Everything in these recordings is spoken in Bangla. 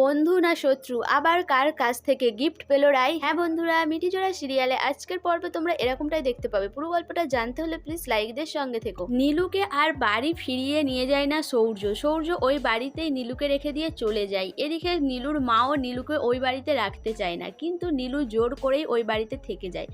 বন্ধু না শত্রু? আবার কার কাছ থেকে গিফট পেল রাই? হ্যাঁ বন্ধুরা, মিঠি জোড়া সিরিয়ালে আজকের পর্বে তোমরা এরকমটাই দেখতে পাবে। পুরো গল্পটা জানতে হলে প্লিজ লাইকদের সঙ্গে থেকো। নীলুকে আর বাড়ি ফিরিয়ে নিয়ে যায় না সৌর্য। সৌর্য ওই বাড়িতেই নীলুকে রেখে দিয়ে চলে যায়। এদিকে নীলুর মাও নীলুকে ওই বাড়িতে রাখতে চায় না। কিন্তু নীলু জোর করেই ওই বাড়িতে থেকে যায়।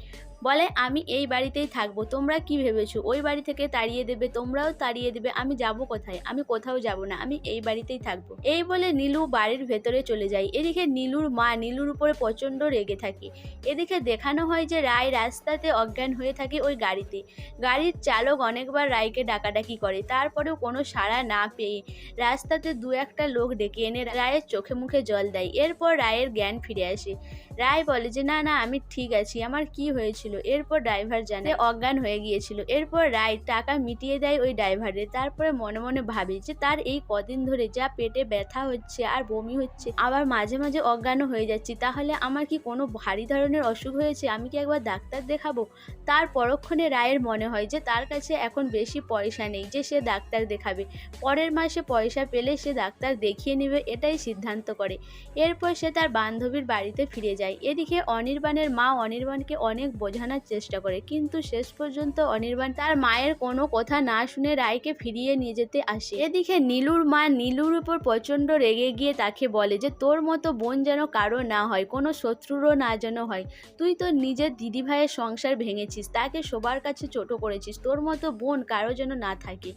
বলে, আমি এই বাড়িতেই থাকব। তোমরা কি ভেবেছো? ওই বাড়ি থেকে তাড়িয়ে দেবে, তোমরাও তাড়িয়ে দেবে। আমি যাব কোথায়? আমি কোথাও যাব না। আমি এই বাড়িতেই থাকব। এই বলে নীলু বাড়ির ভেতরে চলে যায়। এদিকে নীলুর মা নীলুর উপরে প্রচণ্ড রেগে থাকে। এদিকে দেখানো হয় যে রায় রাস্তাতে অজ্ঞান হয়ে থাকে ওই গাড়িতে। গাড়ির চালক অনেকবার রায়কে ডাকাডাকি করে। তারপরেও কোনো সাড়া না পেয়ে রাস্তাতে দু একটা লোক ডেকে এনে রায়ের চোখে মুখে জল দেয়। এরপর রায়ের জ্ঞান ফিরে আসে। রায় বলে যে, না না, আমি ঠিক আছি। আমার কি হয়েছিল? এরপর ড্রাইভার জানে অজ্ঞান হয়ে গিয়েছিল। এরপর রায় টাকা মিটিয়ে দেয় ওই ড্রাইভারের তারপরে মনে মনে ভাবে যে তার এই কদিন ধরে যা পেটে ব্যথা হচ্ছে আর বমি হচ্ছে, আবার মাঝে মাঝে অজ্ঞানও হয়ে যাচ্ছি, তাহলে আমার কি কোনো ভারী ধরনের অসুখ হয়েছে? আমি কি একবার ডাক্তার দেখাবো? তার পরক্ষণে রায়ের মনে হয় যে তার কাছে এখন বেশি পয়সা নেই যে সে ডাক্তার দেখাবে। পরের মাসে পয়সা পেলে সে ডাক্তার দেখিয়ে নেবে, এটাই সিদ্ধান্ত করে। এরপর সে তার বান্ধবীর বাড়িতে ফিরে যায়। এদিকে অনির্বাণের মা অনির্বাণকে অনেক বোঝানোর চেষ্টা করে। কিন্তু শেষ পর্যন্ত অনির্বাণ তার মায়ের কোনো কথা না শুনে রায়কে ফিরিয়ে নিয়ে যেতে আসে। এদিকে নীলুর মা নীলুর উপর প্রচণ্ড রেগে গিয়ে তাকে বলে যে, তোর মতো বোন যেন কারও না হয়, কোনো শত্রুরও না যেন হয়। তুই তো নিজের দিদি ভাইয়ের সংসার ভেঙেছিস, তাকে সবার কাছে ছোট করেছিস, তোর মতো বোন কারও যেন না থাকে।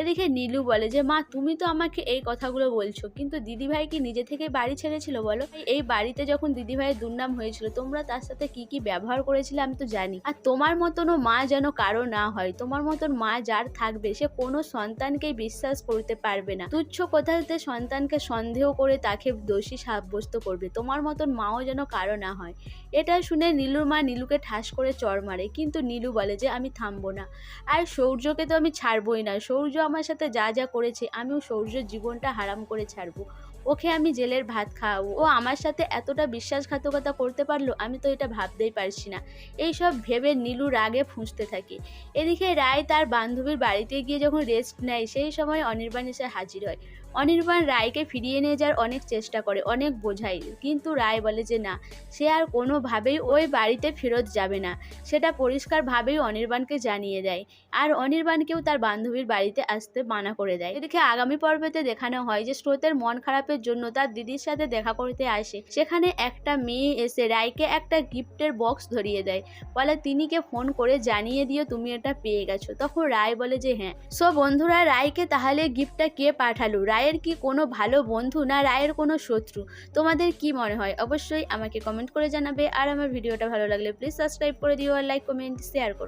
এদিকে নীলু বলে যে, মা, তুমি তো আমাকে এই কথাগুলো বলছো, কিন্তু দিদিভাই কি নিজে থেকে বাড়ি ছেড়েছিল বলো? এই বাড়িতে যখন দিদিভাইয়ের দুর্নাম হয়েছিল, তোমরা তার সাথে কি কি ব্যবহার করেছিলে আমি তো জানি। আর তোমার মতনও মা যেন কারও না হয়, তোমার মতন মা যার থাকবে, সে কোনো সন্তানকেই বিশ্বাস করতে পারবে না। তুচ্ছ কোথাতে সন্তানকে সন্দেহ করে তাকে দোষী সাব্যস্ত করবে, তোমার মতন মাও যেন কারও না হয়। এটা শুনে নীলুর মা নীলুকে ঠাস করে চড় মারে, কিন্তু নীলু বলে যে, আমি থামবো না। আর সৌর্যকে তো আমি ছাড়বই না। সৌর্য আমার সাথে যা যা করেছে, আমিও সৌর্যের জীবনটা হারাম করে ছাড়বো। ওকে আমি জেলের ভাত খাওয়াবো। ও আমার সাথে এতটা বিশ্বাসঘাতকতা করতে পারল, আমি তো এটা ভাবতেই পারছি না। এইসব ভেবে নীলু রাগে ফুঁসতে থাকে। এদিকে রায় তার বান্ধবীর বাড়িতে গিয়ে যখন রেস্ট নেয়, সেই সময় অনির্বাণ এসে হাজির হয়। অনির্বাণ রায়কে ফিরিয়ে নিয়ে যাওয়ার অনেক চেষ্টা করে, অনেক বোঝায় কিন্তু রায় বলে যে, না, সে আর কোনোভাবেই ওই বাড়িতে ফেরত যাবে না। সেটা পরিষ্কারভাবেই অনির্বাণকে জানিয়ে দেয়। আর অনির্বাণকেও তার বান্ধবীর বাড়িতে আসতে মানা করে দেয়। এদিকে আগামী পর্বেতে দেখানো হয় যে, স্রোতের মন খারাপের জন্য তার দিদির সাথে দেখা করতে আসে। সেখানে একটা মেয়ে এসে রায়কে একটা গিফটের বক্স ধরিয়ে দেয়। বলে, তিনিকে ফোন করে জানিয়ে দিও তুমি এটা পেয়ে গেছো। তখন রায় বলে যে হ্যাঁ। সো বন্ধুরা, রায়কে তাহলে গিফটটা কে পাঠালো? রায়ের কি কোনো ভালো বন্ধু না রায়ের কোনো শত্রু? তোমাদের কি মনে হয়? অবশ্যই আমাকে কমেন্ট করে জানাবে। আর আমার ভিডিওটা ভালো লাগলে প্লিজ সাবস্ক্রাইব করে দিও আর লাইক কমেন্ট শেয়ার করো।